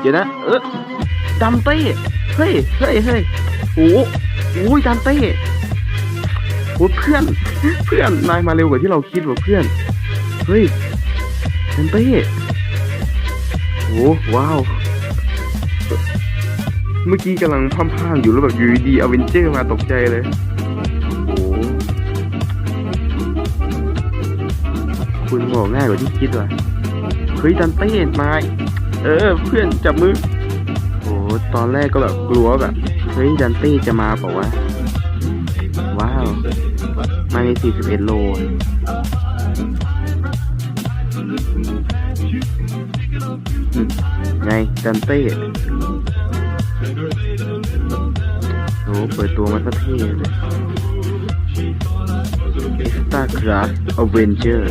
เดี๋ยวนะ เออดัมเต้เฮ้ยเฮ้ยเฮ้ยโอ้โหโอ้ยดัมเต้โอ้เพื่อน เพื่อน นายมาเร็วกว่าที่เราคิดว่ะเพื่อน เฮ้ยดัมเต้โอ้ว้าว เมื่อกี้กำลังพั่างๆอยู่แล้วแบบอยูดีอเวนเจอร์มาตกใจเลยโอ้คุณบอกง่ายกว่าที่คิดว่ะ เฮ้ยดันเต้นาเออ เพื่อนจับมือโอ้ตอนแรกก็แบบกลัวแบบเฮ้ยดันเต้จะมาเปล่าวะว้าวมาใน41โลไงดันเต้โอ้เปิดตัวมาสักท่เลย Extra Class Avenger